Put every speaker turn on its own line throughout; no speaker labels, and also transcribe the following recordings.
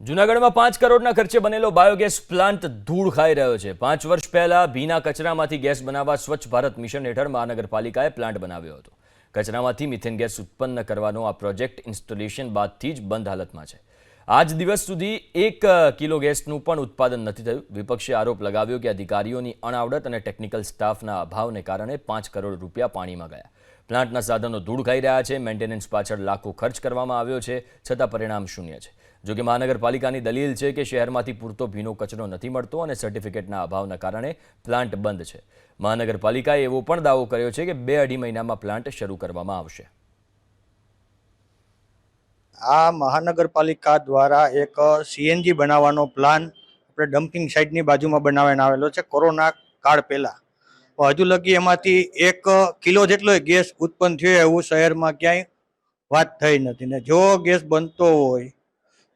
જૂનાગઢમાં પાંચ કરોડના ખર્ચે બનેલો બાયોગેસ પ્લાન્ટ ધૂળ ખાઈ રહ્યો છે. પાંચ વર્ષ પહેલા ભીના કચરામાંથી ગેસ બનાવવા સ્વચ્છ ભારત મિશન હેઠળ મહાનગરપાલિકાએ પ્લાન્ટ બનાવ્યો હતો. કચરામાંથી મિથેન ગેસ ઉત્પન્ન કરવાનો આ પ્રોજેક્ટ ઇન્સ્ટોલેશન બાદથી જ બંધ હાલતમાં છે. આજ દિવસ સુધી એક કિલો ગેસનું પણ ઉત્પાદન નથી થયું. વિપક્ષે આરોપ લગાવ્યો કે અધિકારીઓની અણાવડત અને ટેકનિકલ સ્ટાફના અભાવને કારણે પાંચ કરોડ રૂપિયા પાણીમાં ગયા. પ્લાન્ટના સાધનો ધૂળ ખાઈ રહ્યા છે, મેન્ટેનન્સ પાછળ લાખો ખર્ચ કરવામાં આવ્યો છે, છતાં પરિણામ શૂન્ય છે. જોકે મહાનગરપાલિકાની દલીલ છે કે શહેરમાંથી પૂરતો ભીનો કચરો નથી મળતો અને સર્ટિફિકેટના અભાવના કારણે પ્લાન્ટ બંધ છે. મહાનગરપાલિકાએ એવો પણ દાવો કર્યો છે કે બે અઢી મહિનામાં પ્લાન્ટ શરૂ કરવામાં આવશે.
આ મહાનગરપાલિકા દ્વારા એક સીએનજી બનાવવાનો પ્લાન આપણે ડમ્પિંગ સાઇટની બાજુમાં બનાવીને આવેલો છે. કોરોના કાળ પહેલાં હજુ લગી એમાંથી એક કિલો જેટલો ગેસ ઉત્પન્ન થયો એવું શહેરમાં ક્યાંય વાત થઈ નથી. ને જો ગેસ બનતો હોય,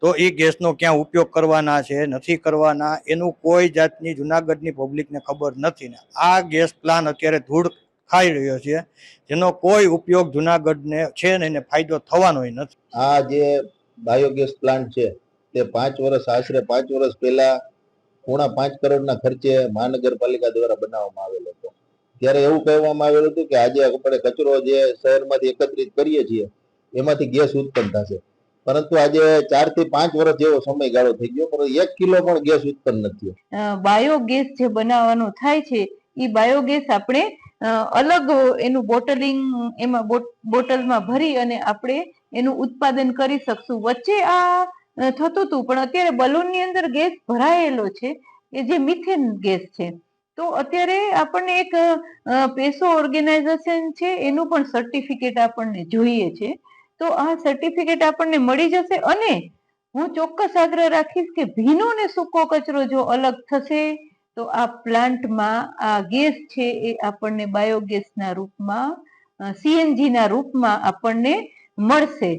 તો એ ગેસનો ક્યાં ઉપયોગ કરવાના છે, નથી કરવાના, એનું કોઈ જાતની જુનાગઢની પબ્લિકને ખબર નથી. ને આ ગેસ પ્લાન અત્યારે ધૂળ ખાઈ રહ્યો છે, જેનો કોઈ ઉપયોગ જુનાગઢને છે ને એને ફાયદો થવાનો નથી.
આ જે બાયોગેસ પ્લાન્ટ છે, તે પાંચ વર્ષ આશરે પાંચ વર્ષ પહેલા પોણા પાંચ કરોડના ખર્ચે મહાનગરપાલિકા દ્વારા બનાવવામાં આવેલો હતો. ત્યારે એવું કહેવામાં આવેલું હતું કે આજે આપણે કચરો જે શહેરમાંથી એકત્રિત કરીએ છીએ, એમાંથી ગેસ ઉત્પન્ન થશે. પરંતુ આજે ચારથી પાંચ વર્ષ જેવો સમયગાળો થઈ ગયો પરંતુ એક કિલો પણ ગેસ ઉત્પન્ન નથી
બાયોગેસ જે બનાવવાનો થાય છે એ બાયોગેસ આપણે અલગ એનું બોટલિંગ એમાં બોટ- બોટલમાં ભરી અને આપણે એનું ઉત્પાદન કરી શકશું. વચ્ચે આ થતું હતું, પણ અત્યારે બલૂનની અંદર ગેસ ભરાયેલો છે કે જે મિથેન ગેસ છે. તો અત્યારે આપણને એક પેસો ઓર્ગેનાઇઝેશન છે, એનું પણ સર્ટિફિકેટ આપણને જોઈએ છે. તો આ સર્ટિફિકેટ આપણને મળી જશે અને હું ચોક્કસ આગ્રહ રાખીશ કે ભીનો ને સૂકો કચરો જો અલગ થશે, તો આ પ્લાન્ટમાં આ ગેસ છે એ આપણને બાયોગેસના રૂપમાં સીએનજીના રૂપમાં આપણને મળશે.